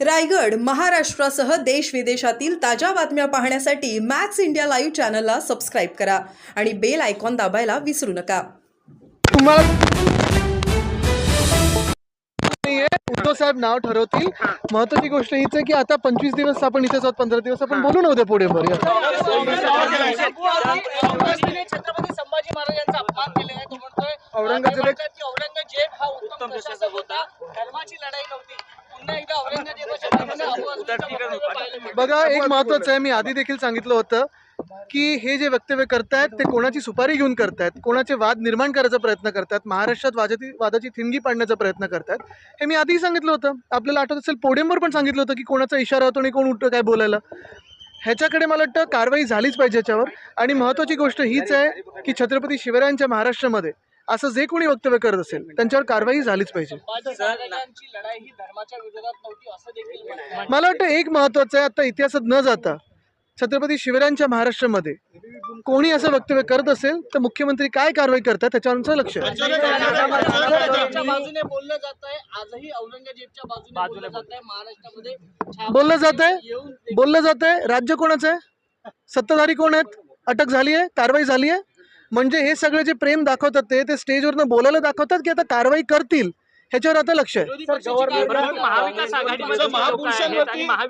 रायगड महाराष्ट्रासह देश विदेशातील ताज्या बातम्या पाहण्यासाठी मॅक्स इंडिया लाईव्ह चॅनलला सबस्क्राईब करा आणि बेल आयकॉन दाबायला विसरू नका. उद्धव साहेब नाव ठरवतील. महत्वाची गोष्ट हीच आहे की आता पंचवीस दिवस आपण इथेच आहोत पंधरा दिवस आपण बोलू नव्हते पुढे छत्रपती संभाजी महाराजांचा अपमान केलेला आहे तो म्हणतोय औरंगजेब एक- की औरंगजेब हा उत्तम प्रशासक होता. धर्माची लढाई नव्हती. बघा एक महत्वाचं आहे मी आधी देखील सांगितलं होतं की हे जे वक्तव्य करतायत ते कोणाची सुपारी घेऊन करतायत कोणाचे वाद निर्माण करायचा प्रयत्न करतात महाराष्ट्रात वादाची वादाची थिणगी पाडण्याचा प्रयत्न करतायत हे मी आधीही सांगितलं होतं. आपल्याला आठवत असेल पोडियमवर पण सांगितलं होतं की कोणाचा इशारा होतो आणि कोण उठतं काय बोलायला. ह्याच्याकडे मला वाटतं कारवाई झालीच पाहिजे याच्यावर. आणि महत्त्वाची गोष्ट हीच आहे की छत्रपती शिवरायांच्या महाराष्ट्रामध्ये असं जे कोणी वक्तव्य करत असेल त्यांच्यावर कारवाई झालीच पाहिजे. मला वाटतं एक महत्वाचं आहे आता इतिहासात न जाता छत्रपती शिवरायांच्या महाराष्ट्रामध्ये कोणी असं वक्तव्य करत असेल तर मुख्यमंत्री काय कारवाई करतात त्याच्यावरचं लक्ष बोललं जात आहे बोललं जात आहे? राज्य कोणाचं आहे? सत्ताधारी कोण आहेत? अटक झाली आहे? कारवाई झाली आहे? म्हणजे हे सगळे जे प्रेम दाखवतात ते ते स्टेजवरनं बोलायला दाखवतात की आता कारवाई करतील? ह्याच्यावर आता लक्ष आहे.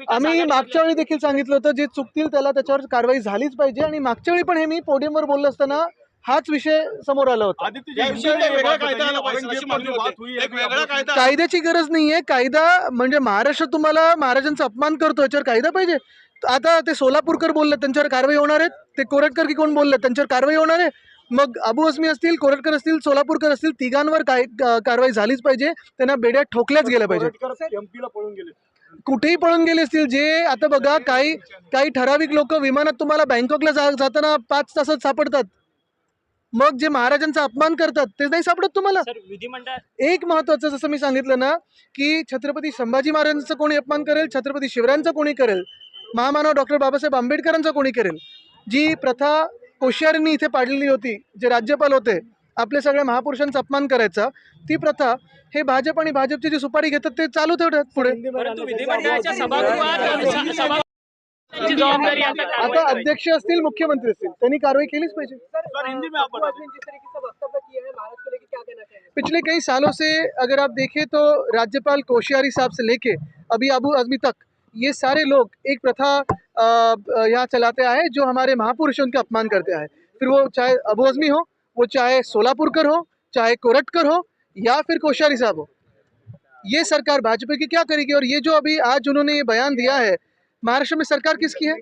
आम्ही मागच्या वेळी देखील सांगितलं होतं जे चुकतील त्याला त्याच्यावर कारवाई झालीच पाहिजे आणि मागच्या वेळी पण हे मी पोडियमवर बोललो असताना हाच विषय समोर आला होता. कायद्याची गरज नाहीये. कायदा म्हणजे महाराष्ट्र तुम्हाला महाराजांचा अपमान करतो याच्यावर कायदा पाहिजे. आता ते सोलापूरकर बोलले त्यांच्यावर कारवाई होणार आहेत ते कोरटकर की कोण बोलले त्यांच्यावर कारवाई होणार आहे. मग अबू अस्मी असतील कोरटकर असतील सोलापूरकर असतील तिघांवर काय कारवाई झालीच पाहिजे. त्यांना बेड्या ठोकल्याच गेल्या पाहिजे. कुठेही पळून गेले असतील जे आता बघा काही काही ठराविक लोक विमानात तुम्हाला बँकॉकला जा जाताना पाच तासात सापडतात. मग जे महाराजांचा अपमान करतात ते नाही सापडत तुम्हाला? सर विधिमंडळ एक महत्वाचं जसं मी सांगितलं ना की छत्रपती संभाजी महाराजांचा कोणी अपमान करेल छत्रपती शिवरायांचा कोणी करेल महामानव डॉक्टर बाबासाहेब आंबेडकरांचा कोणी करेल जी प्रथा कोश्यारींनी इथे पाडलेली होती जे राज्यपाल होते आपल्या सगळ्या महापुरुषांचा अपमान करायचा ती प्रथा हे भाजप आणि भाजपची जी सुपारी घेतात ते चालू ठेवतात पुढे. परंतु विधिमंडळाच्या सभागृहात सभा जबाबदारी आता अध्यक्ष असतील मुख्यमंत्री असतील त्यांनी कारवाई केलीच पाहिजे. पिछले कई सालों से अगर आप देखें तो राज्यपाल कोश्यारी साहब से लेके अभी अबू आजमी तक ये सारे लोग एक प्रथा यहाँ चलाते आए, जो हमारे महापुरुष का अपमान करते आए। फिर वो चाहे अबू आजमी हो, वो चाहे सोलापुरकर हो, चाहे कोरटकर हो, या फिर कोश्यारी साहब हो। ये सरकार भाजपा की क्या करेगी? और ये जो अभी आज उन्होंने ये बयान दिया है, महाराष्ट्र में सरकार किसकी है?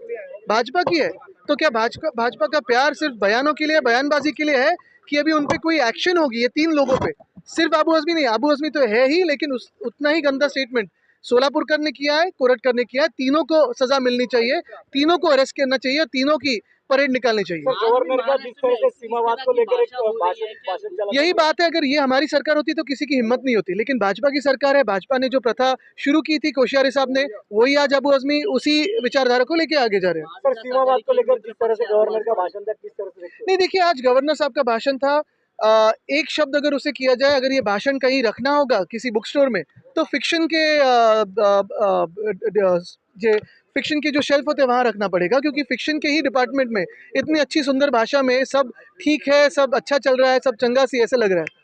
भाजपा की है। तो क्या भाजपा भाजपा का प्यार सिर्फ़ बयानों के लिए, बयानबाजी के लिए है कि अभी उन पर कोई एक्शन होगी, ये तीन लोगों पे? सिर्फ़ अबू आजमी नहीं, अबू आजमी तो है ही, लेकिन उस, उतना ही गंदा स्टेटमेंट सोलापुरकर ने किया है कोरटकर ने किया है। तीनों को सजा मिलनी चाहिए तीनों को अरेस्ट करना चाहिए तीनों की परेड निकालनी चाहिए। गवर्नर का जिस तरह से सीमावाद को लेकर एक भाषण यही बात है अगर ये हमारी सरकार होती तो किसी की हिम्मत नहीं होती लेकिन भाजपा की सरकार है भाजपा ने जो प्रथा शुरू की थी कोश्यारी साहब ने वही आज अबू आजमी उसी विचारधारा को लेकर आगे जा रहे हैं। सर सीमावाद को लेकर जिस तरह से गवर्नर का भाषण था किस तरह से नहीं देखिए आज गवर्नर साहब का भाषण था एक शब्द अगर उसे किया जाए, अगर ये भाषण कहीं रखना होगा किसी बुक स्टोर में तो फिक्शन के जे फिक्शन के जो शेल्फ होते हैं, वहाँ रखना पड़ेगा, क्योंकि फिक्शन के ही डिपार्टमेंट में इतनी अच्छी सुंदर भाषा में सब ठीक है, सब अच्छा चल रहा है, सब चंगा सी ऐसे लग रहा है।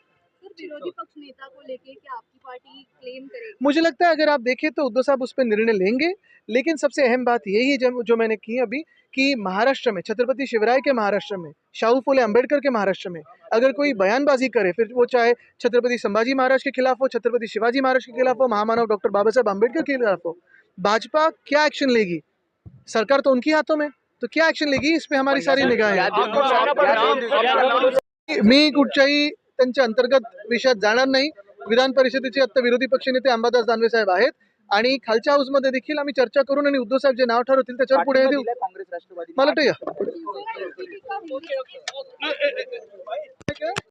विरोधी पक्ष नेता को लेके क्या आपकी पार्टी क्लेम करेगी? मुझे लगता है अगर आप देखें तो उद्धव साहब उस पर निर्णय लेंगे लेकिन सबसे अहम बात यही है जो जो मैंने की अभी कि महाराष्ट्र में छत्रपति शिवराय के महाराष्ट्र में शाहू फुले अंबेडकर के महाराष्ट्र में अगर कोई बयानबाजी करे फिर वो चाहे छत्रपति संभाजी महाराज के खिलाफ हो छत्रपति शिवाजी महाराज के खिलाफ हो महामानव डॉक्टर बाबा साहब अंबेडकर के खिलाफ हो भाजपा क्या एक्शन लेगी? सरकार तो उनकी हाथों में तो क्या एक्शन लेगी? इस पे हमारी सारी निगाहें हैं. मी कुठच्याही त्यांच्या अंतर्गत विषयात जाणार नाही. विधान परिषदेचे आता विरोधी पक्षनेते अंबादास दानवे साहेब आहेत. आणि खालच्या हाऊसमध्ये देखील आम्ही चर्चा करून आणि उद्धव साहेब जे नाव ठरवतील त्याच्यावर पुढे देऊ. काँग्रेस राष्ट्रवादी मला वाटतं